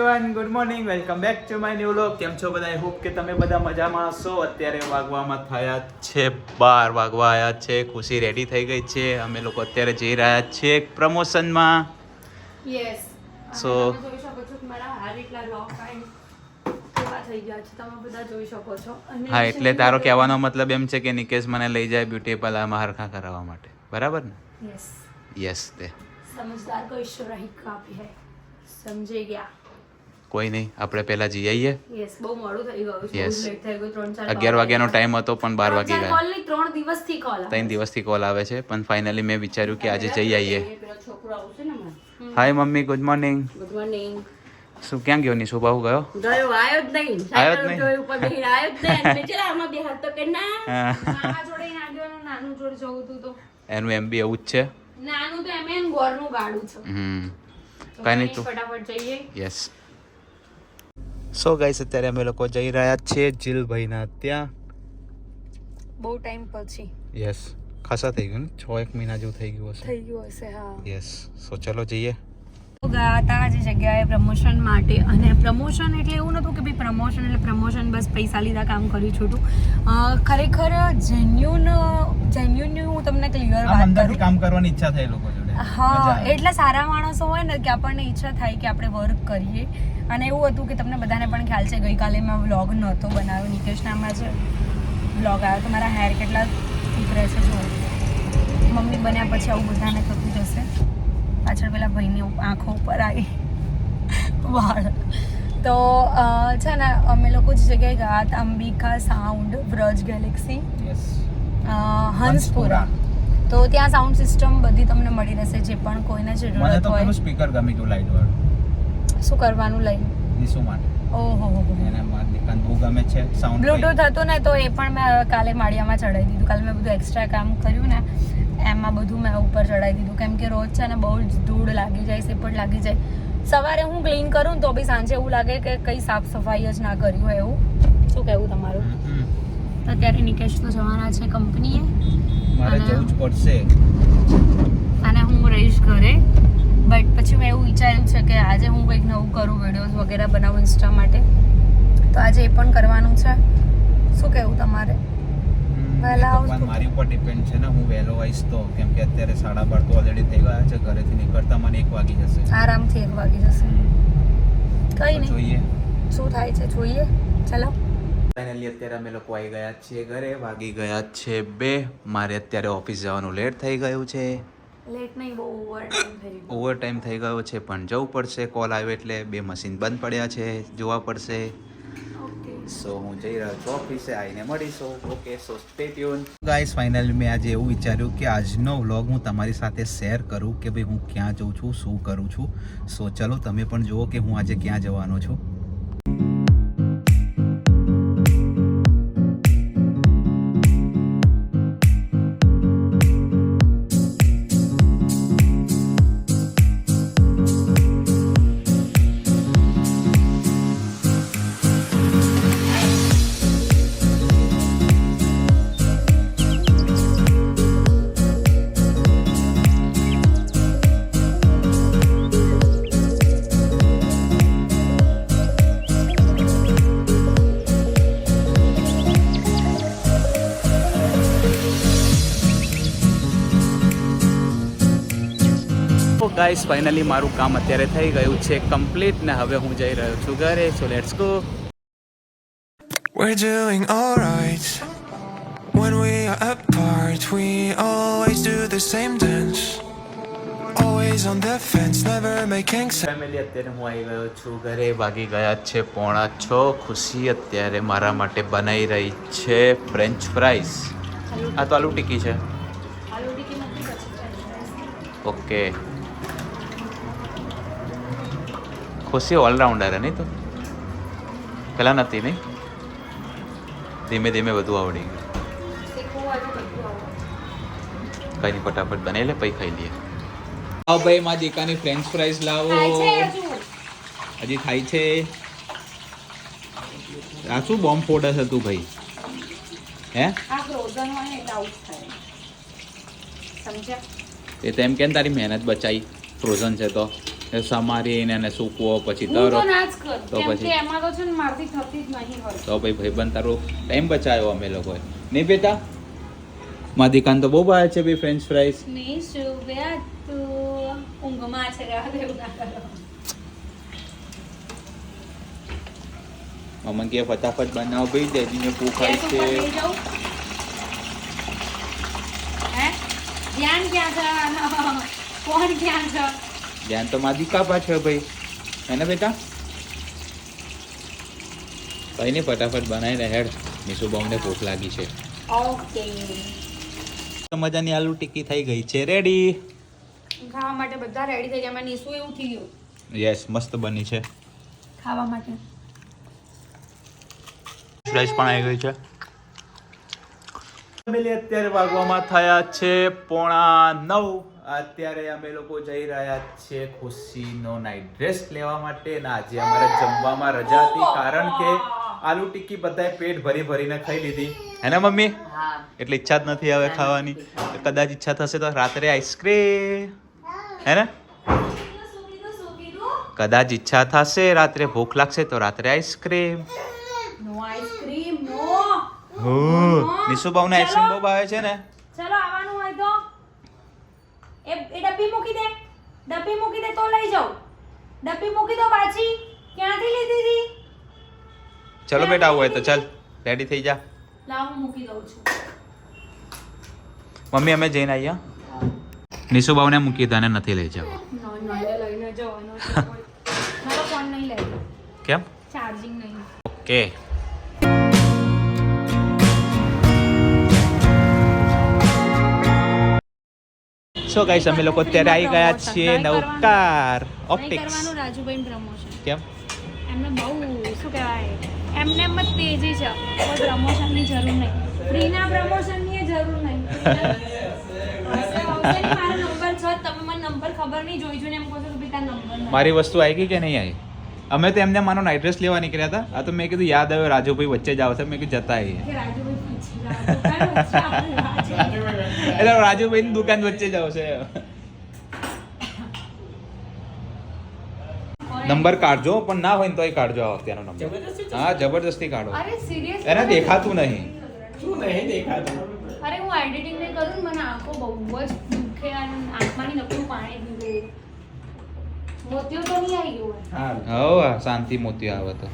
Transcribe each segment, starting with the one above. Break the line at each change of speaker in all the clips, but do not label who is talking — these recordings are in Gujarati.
Good morning welcome back to my new vlog કેમ છો બધા આઈ હોપ કે તમે બધા મજામાં હશો. અત્યારે વાગવામાં થયા છે બાર. વાગવા આવ્યા છે. ખુશી રેડી થઈ ગઈ છે. અમે લોકો અત્યારે જઈ રહ્યા છીએ એક પ્રમોશનમાં.
યસ સો જોઈ શકો છો મારા હાર એટલા લોક થઈ
હા એટલે તારો કહેવાનો મતલબ એમ છે કે નિકેશ મને લઈ જાય બ્યુટી પાર્લરમાં મારખા કરાવવા માટે. બરાબર ને?
યસ
યસ
સમજદાર કો
કોઈ નહીં આપણે પહેલા જઈ આવીએ
યસ બહુ મોડું થઈ ગયું છે લેટ થઈ ગયું ત્રણ ચાર
અગિયાર વાગ્યાનો ટાઈમ હતો પણ બાર વાગી ગયા.
કોલ નહીં ત્રણ દિવસથી કોલ
ત્રણ દિવસથી કોલ આવે છે પણ ફાઇનલી મેં વિચાર્યું કે આજે જઈ આવીએ
છોકરો આવશે ને
hi mummy good morning
good morning
શું ક્યાં ગયો નિશુ બાહુ ગયો?
ગયો આયો જ નહીં.
આયો જ નહીં?
ઉપર બેહી આયો જ નહીં. અને આમાં બે હાથ તો કે ના. મામા જોડે ના ગયો નાનું જોડે જવું તું તો.
એનું એમ બી એવું જ છે.
નાનું તો એમ એમ ગોળનું ગાડું છે.
હમ. કાઈ નહીં
તો.
તું
ફટાફટ જઈએ.
યસ સો ગાઈસ અત્યારે અમે લોકો જઈ રહ્યા છીએ જીલભાઈના ત્યાં.
બહુ ટાઈમ પછી.
યસ ખાસા થઈ ગયું ને? છ એક મહિના જેવું થઈ ગયું હશે.
થઈ ગયું હશે હા.
યસ સો ચલો જઈએ.
ગયા હતા જે જગ્યાએ પ્રમોશન માટે અને પ્રમોશન એટલે એવું નહોતું કે ભાઈ પ્રમોશન એટલે પ્રમોશન બસ પૈસા લીધા કામ કર્યું છોટું. ખરેખર જેન્યુન જેન્યુન હું તમને ક્લિયર વાત કરું.
કામ કરવાની ઈચ્છા થઈ લોકો
હા એટલા સારા માણસો હોય ને કે આપણને ઈચ્છા થાય કે આપણે વર્ક કરીએ. અને એવું હતું કે તમને બધાને પણ ખ્યાલ છે ગઈકાલે મેં વ્લોગ નહોતો બનાવ્યો. નિકેશના હમણાં જ વ્લોગ આવ્યો તો મારા હેર કેટલા ઠીક રહેશે જો મમ્મી બન્યા પછી આવું બધાને થતું જશે. પાછળ પેલા ભાઈની આંખો ઉપર આવી. વાળ. તો છે ને અમે લોકો જે જગ્યાએ ગયા હતા અંબિકા સાઉન્ડ વ્રજ ગેલેક્સી. હંસપુરા. તો ત્યાં સાઉન્ડ સિસ્ટમ બધી તમને મળી રહેશે જે પણ કોઈને
મને
જરૂરત
તો પેલું
હોય.
સ્પીકર ગમી ગયું લાઈટ વાળું.
શું કરવાનું લઈ
નિશુ માટે.
ઓહો
એને મારી દીકરાને બહુ ગમે છે સાઉન્ડ
બ્લૂટૂથ હતું ને તો એ પણ મેં કાલે માળિયામાં ચડાવી દીધું. કાલે મેં બધું એક્સ્ટ્રા કામ કર્યું ને એમાં બધું મેં ઉપર ચડાવી દીધું. કેમ કે રોજ છે ને બહુ જ ધૂળ લાગી જાય સેપટ લાગી જાય. સવારે હું ક્લીન કરું ને તો બી સાંજે એવું લાગે કે કંઈ સાફ સફાઈ જ ના કર્યું હોય એવું. શું કહેવું તમારું? તો અત્યારે નિકેશ તો જવાના છે કંપનીએ
મારે જવું જ પડશે.
અને હું રહીશ ઘરે. બટ પછી મેં એવું વિચાર્યું છે કે આજે હું કંઈક નવું કરું વિડીયોઝ વગેરે બનાવું ઇન્સ્ટા માટે. તો આજે એ પણ કરવાનું છે. શું કહેવું તમારે?
મારી ઉપર ડિપેન્ડ છે ને હું વહેલો આવીશ તો. કેમ કે અત્યારે સાડા બાર તો ઓલરેડી થઈ ગયા છે ઘરેથી નીકળતા મને એક વાગી જશે.
આરામથી એક વાગી જશે. કંઈ નહીં.
જોઈએ.
શું થાય છે જોઈએ. ચલો.
ફાઇનલી અત્યારે અમે લોકો આવી ગયા છીએ ઘરે વાગી ગયા છે બે. મારે અત્યારે ઓફિસ જવાનું લેટ થઈ ગયું છે.
લેટ નહીં બહુ ઓવર ટાઈમ થઈ ગયો
છે પણ જવું પડશે કોલ આવ્યો એટલે બે મશીન બંધ પડ્યા છે જોવા પડશે. સો હું જઈ રહ્યો છું ઓફિસે આવીને મળીશું. Okay so stay tuned guys finally મેં આજે એવું વિચાર્યું કે આજનો વ્લોગ હું તમારી સાથે શેર કરું કે ભાઈ હું ક્યાં જઉં છું શું કરું છું. સો ચલો તમે પણ જુઓ કે હું આજે ક્યાં જવાનો છું. ગાઈસ ફાઇનલી મારું કામ અત્યારે થઈ ગયું છે કમ્પ્લીટ ને હવે હું જઈ રહ્યો છું ઘરે. So let's go
We're doing alright. When we are apart, we always do the same dance. Always on the fence, never making sense.
Family અત્યારે હું આવી ગયો છું ઘરે. વાગી ગયા છે પોણા છ. ખુશી અત્યારે મારા માટે બનાવી રહી છે ફ્રેન્ચ ફ્રાઈસ આ તો આલુ ટિક્કી છે. ઓકે ખુશી ઓલરાઉન્ડર નહીં તો? પહેલાં નથી નહીં? ધીમે ધીમે બધું આવડી ગયું. કઈ નહીં ફટાફટ બનાવી લે પછી ખાઈ લઈએ. હા ભાઈ મારી દીકાની ફ્રેન્ચ ફ્રાઈસ લાવો.
હજુ.
થાય છે. આ શું બોમ્બ ફોડસ હતું તું ભાઈ? હે? એ તો એમ કેમ તારી મહેનત બચાવી ફ્રોઝન છે તો. સમારીને એને સૂકવો પછી તરો. તો પછી?
એમાં તો છે ને મારથી થતી જ નહીં હોય.
તો ભાઈ ભાઈબંધ તારો ટાઈમ બચાવ્યો અમે લોકોએ. નહીં બેટા? કાન તો બહુ ભાવે છે ભાઈ ફ્રેન્ચ ફ્રાઈસ
નિશુ વ્યા તું ઊંઘમાં છે રહેવા દે ના કરો.
મમ્મી કે ફટાફટ બનાવો ભાઈ ડેડીને ભૂખ
ગેસ
આવી
ઉપર
છે.
હે? ધ્યાન ક્યાં છે? ફોન ક્યાં છે?
ધ્યાન તો માધિકા પા છે ભાઈ. હે ને બેટા? ભાઈ નહીં ફટાફટ બનાવીને હેડ. બહુને ભૂખ લાગી છે.
ઓકે.
મજાની આલુ ટિક્કી થઈ ગઈ છે. રેડી
ખાવા માટે બધા રેડી થઈ ગયા. મેં નીસુ એવું થઈ ગયું.
યસ મસ્ત બની છે.
ખાવા માટે.
ફ્રેશ પણ આવી ગઈ છે. અત્યારે વાગવામાં થયા છે પોણા નવ. અત્યારે અમે લોકો જઈ રહ્યા છીએ ખુશીનો નાઇટ ડ્રેસ લેવા માટે ને આજે અમારે જમવામાં રજા હતી કારણ કે આલુ ટિક્કી બધાએ પેટ ભરી ભરીને ખાઈ લીધી. હે ને મમ્મી? એટલે ઈચ્છા જ નથી હવે ખાવાની. કદાચ ઈચ્છા થશે તો રાત્રે આઈસ્ક્રીમ. હે ને? કદાચ ઈચ્છા થશે રાત્રે ભૂખ લાગશે તો રાત્રે આઈસ્ક્રીમ.
નો આઈસ્ક્રીમ નો.
હો નિશુભાવને આઈસ્ક્રીમ બહુ ભાવે છે ને?
ચલો આવવાનું હોય તો એ એ ડબ્બી મૂકી દે ડબ્બી મૂકી દે તો લઈ જાઉં. ડબ્બી મૂકી દો પાછી. ક્યાંથી લીધી હતી
ચલો બેટા આવું હોય તો ચાલ. રેડી થઈ જા.
લાવ મૂકી દઉં છું.
મમ્મી અમે જઈને આવ્યા નિશુભાવને મૂકી અને નથી લઈ જવા.
નો નો એને લઈને જવાનો મારો ફોન નહીં લે.
કેમ?
ચાર્જિંગ નહીં.
ઓકે. સો ગાઈસ અમે લોકો અત્યારે આવી ગયા છીએ નવકાર ઓપ્ટિક્સ
કરવાનું રાજુભાઈ પ્રમોશન
કેમ?
એમને બહુ શું કહેવાય એમને એમ જ તેજી છે. કોઈ પ્રમોશનની જરૂર નહીં. ફ્રીના પ્રમોશનની જરૂર નહીં. મારો નંબર છે. તમે મને નંબર ખબર નહીં જોઈ જોઈને એમ કહો છો કે ભાઈ નંબર
મારી વસ્તુ આવી ગઈ કે નહીં આવી? અમે તો એમને માનો એડ્રેસ ડ્રેસ લેવા નીકળ્યા હતા. આ તો મેં કીધું યાદ આવ્યો રાજુભાઈ વચ્ચે જ આવશે. મેં કીધું જતા આવીએ.
કે રાજુભાઈ ની દુકાન વચ્ચે રાજુ.
એટલે રાજુભાઈની દુકાન વચ્ચે જ આવશે. નંબર કાઢજો પણ ના હોય ને તોય કાઢજો આ વખતે નંબર હા જબરદસ્તી કાઢો. એને દેખાતું નહીં.
શું નહીં દેખાતું?
અરે હું એડિટિંગ ને કરું ને મને આંખો બહુ જ દુખે અને આંખમાંથી નકરું પાણી નીકળે મોતિયો તો નહીં આવી ગયો હોય.
હા.
શાંતિ મોતી આવે તો.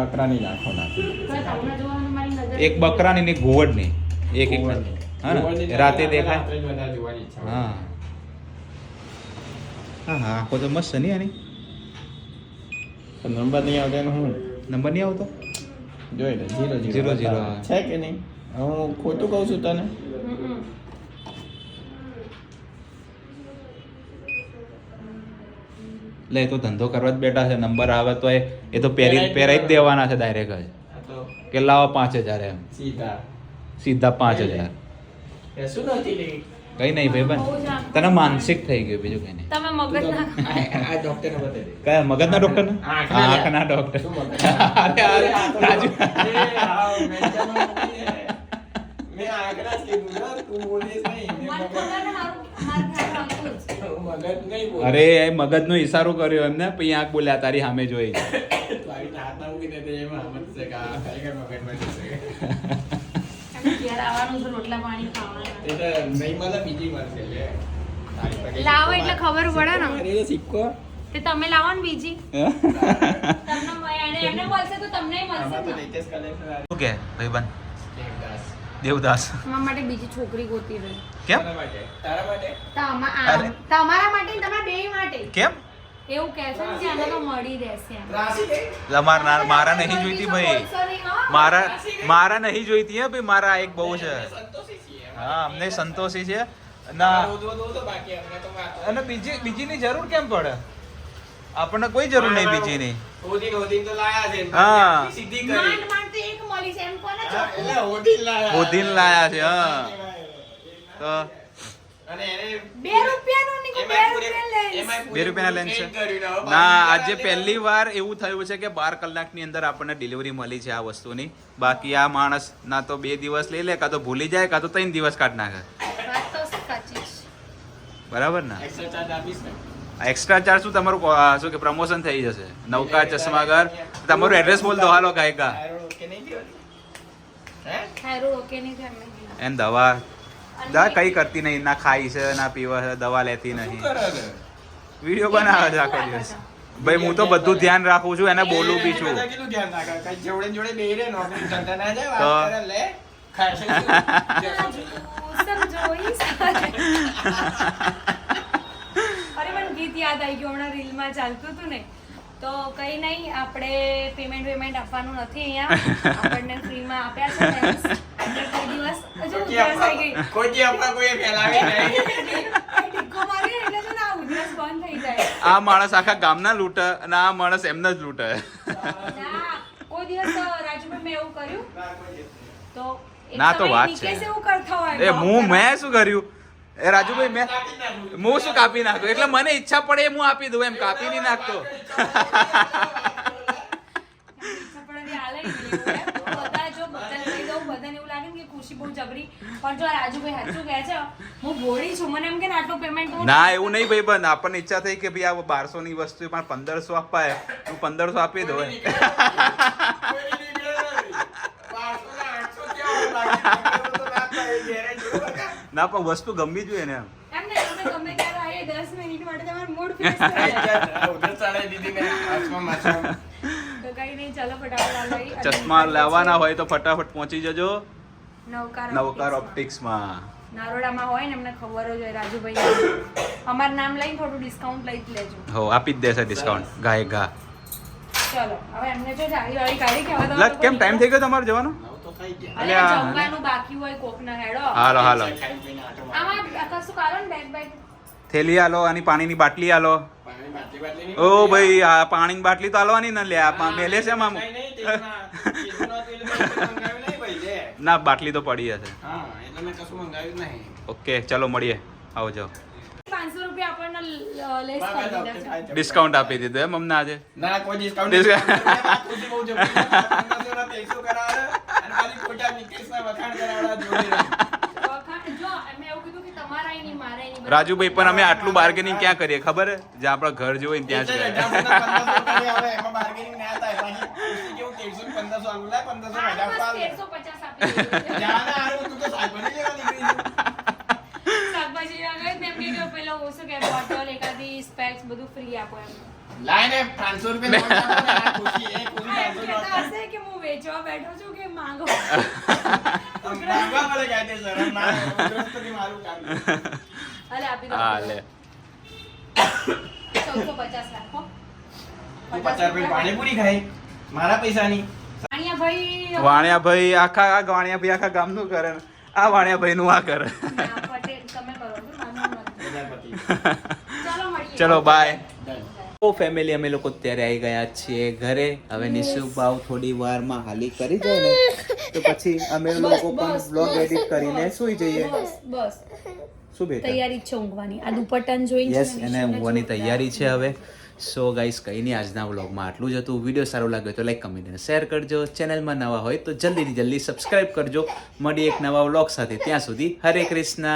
બકરાની નાખો નાખો.
હવે તમને જોવાનું મારી નજર
એક બકરાની ને એક ઘુવડની એક. હા ને? રાતે દેખાય. હા. હા હા આખો તો મસ્ત છે નહીં આની
નંબર નહીં આવતો એનો હું
નંબર નહીં આવતો?
જોઈ લે જીરો
જીરો. જીરો
છે કે નહીં? હું ખોટું કહું છું તને?
લે તો ધંધો કરવા જ બેઠા છે. નંબર આવે તો એ એ તો પહેરી પહેરાઈ જ દેવાના. છે ડાયરેક્ટ જ. કે લાવો પાંચ હજાર એમ.
સીધા.
સીધા પાંચ હજાર.
શું નથી લે?
કઈ નહીં ભાઈ
બન
તને માનસિક થઈ ગયું બીજું કઈ નહીં.
તમે મગજના
આ આ ડોક્ટરને બતાવી
કયા મગજના ડોક્ટર ને?
આંખના
ડોક્ટર અરે અરે રાજુ.
એ મેં એ. આંખના જ કીધું ને, તું બોલીશ નહીં. મેં
મને
મગજ-
ને.
અરે ઈશારો કર્યો એમને પછી આંખ બોલ્યા તારી સામે જોઈ.
રોટલા પાણી ખાવાના. લાવો એટલે ખબર પડે ને.
સિક્કો
તે તમે લાવો ને બીજી. તમને એમને મળશે તો મળશે
ભાઈબંધ?
દેવદાસ.
મારા માટે બીજી છોકરી ગોતી રહી.
કેમ?
તારા માટે?
તમારા માટે તમારા બે માટે.
કેમ?
એવું કહેશો ને કે આને તો મળી રહેશે
માર- મારા નહીં જોઈતી ભાઈ? મારા મારા નહીં જોઈતી હે ભાઈ મારા એક બહુ છે.
સંતોષી.
હા અમને સંતોષી છે. ના. અને બીજી બીજીની જરૂર કેમ પડે? આપણને કોઈ જરૂર નહીં બીજીની. હા.
હોદી લાયા.
છે હા. તો?
અને
બે રૂપિયાનું બે લેન્સ.
રૂપિયાના છે.
ને
આજે પહેલી વાર એવું થયું છે કે બાર કલાકની અંદર આપણને ડિલિવરી મળી છે આ વસ્તુની. બાકી આ માણસ ના તો બે દિવસ લઈ લે કાં તો ભૂલી જાય કાં તો ત્રણ દિવસ કાઢ નાખે. બરાબર ને?
Extra charge
એક્સ્ટ્રા ચાર્જ શું તમારું શું કે પ્રમોશન થઈ જશે? નવકા ચશ્માગર તમારું એડ્રેસ બોલ દો હાલો
કાયકા.
એમ દવા દવા કઈ કરતી નહીં ના ખાય છે ના પીવા છે દવા લેતી નહીં? વીડિયો બનાવે છે આખો દિવસ. ભાઈ હું તો બધું ધ્યાન રાખું છું એને બોલું બી છું.
ગીત યાદ આવી ગયું હમણાં રીલમાં ચાલતું હતું ને. તો કઈ નહીં આપણે પેમેન્ટ પેમેન્ટ આપવાનું નથી અહીંયા. આપણને ફ્રીમાં આપ્યા છે આ ઉધરસ બંધ થઈ જાય.
આ માણસ આખા ગામના લૂંટે અને આ માણસ એમના જ લૂંટે.
ના કોઈ દિવસ તો રાજુભાઈ મેં એવું કર્યું.
ના, કોઈ દી.
તો
ના તો વાત છે. એ હું મેં શું કર્યું? એ રાજુભાઈ મેં હું શું કાપી નાખું? એટલે મને ઈચ્છા પડે એ હું આપી દઉં એમ કાપી નહીં નાખતો.
ખુશી બહુ જબરી પણ જો રાજુભાઈ સાચું કહે છે હું ભોળી છું. મને એમ કે આટલું પેમેન્ટ
ના એવું નહીં ભાઈ બંધ આપણને ઈચ્છા થઈ કે ભાઈ આ બારસો ની વસ્તુ પણ પંદરસો અપાય. હું પંદરસો આપી દઉં
ને
પણ વસ્તુ ગમવી જોઈએ ને એમ.
દસ મિનિટ માટે તમારું મૂડ ફ્રેશ
ચશ્મા લેવાના હોય તો ફટાફટ પહોંચી જજો.
નવકાર
ઓપ્ટિક્સમાં
નારોડામાં હોય ને એમને ખબર જ હોય રાજુભાઈ અમારું નામ લઈને થોડું ડિસ્કાઉન્ટ લઈ જ લેજો.
હો આપી જ દેશે ડિસ્કાઉન્ટ ગાય ગા.
ચલો હવે એમને જો જાળી વાળી કાઢી કે હવે તમે
કેમ ટાઈમ થઈ ગયો તમારો જવાનો?
તો થઈ ગયા.
અલ્યા.
જમવાનું બાકી હોય કોકના હેડો.
હાલો હાલો.
ખાઈ પીને આંટો મારો.
આમાં કશું કારણ બેગ બેગ
થેલી આલો અને પાણીની બાટલી આલો.
પાણી બાટલી બાટલી
ઓ ભાઈ આ પાણીની બાટલી તો આલવાની ને લે આ મેલે છે મામુ. ના બાટલી તો પડી હશે.
હા, એટલે મેં કશું મંગાવ્યું નહીં.
ઓકે ચલો મળીએ. આવજો ડિસ્કાઉન્ટ આપી દીધું એમ અમને આજે?
ના કોઈ ડિસ્કાઉન્ટ
Discount. રાજુભાઈ પણ અમે આટલું બાર્ગેનિંગ ક્યાં કરીએ ખબર હે? જ્યાં આપણા ઘર જેવું હોય ને ત્યાં જ
એટલે
કરીએ.
અઢારસોના પંદરસો કરીએ હવે, એમાં bargaining ના થાય. પાછી કેવું તેરસો ને પંદરસો આલું, લાય પંદરસો
હા,
અઢારસો
બસ
આલે.
1350 આપી દીધું.
જાને તું તો શાકભાજી લેવા નીકળી છે.
શાકભાજી લેવા ગઈ એમ કીધું પેલો શું કે બોટલ એકાદી સ્પેક્સ બધું ફ્રી આપો એમ
લાય ને 500 રૂપિયા નોટ આપો ને, આ ખુશી, એ ખુશી
હા, એમ
500
કહેતા
નોટ.
હશે કે હું વેચવા બેઠો છું કે માંગો
આમ માંગવા પડે કાયદેસર, મારું કામ
હા લે.
ચૌદસો પચાસ રાખો.
તું પચાસ રૂપિયા પાણીપુરી ખાય? મારા પૈસાની.
વાણિયા ભાઈ
આખા આ વાણિયા ભાઈ આખા ગામનું કરે આ વાણિયા ભાઈ નું આ કરે
ચાલો
બાય. તો ફેમિલી અમે લોકો અત્યારે આવી ગયા છીએ ઘરે. હવે નિશુભ ભાવ થોડી વારમાં હાલી કરી જાય ને તો પછી અમે લોકો પણ બ્લોગ એડિટ કરીને સુઈ જઈએ.
બસ બસ.
શું બેટા
તૈયારી છે ઊંઘવાની. આ દુપટ્ટાને જોઈને
યસ એને ઊંઘવાની તૈયારી છે હવે. સો ગાઈસ કંઈ નહીં આજના વ્લોગમાં આટલું જ હતું. વીડિયો સારો લાગ્યો તો લાઈક કમેન્ટ અને શેર કરજો. ચેનલમાં નવા હોય તો જલ્દીથી જલ્દી સબસ્ક્રાઇબ કરજો. મળી એક નવા વ્લોગ સાથે. ત્યાં સુધી હરે કૃષ્ણ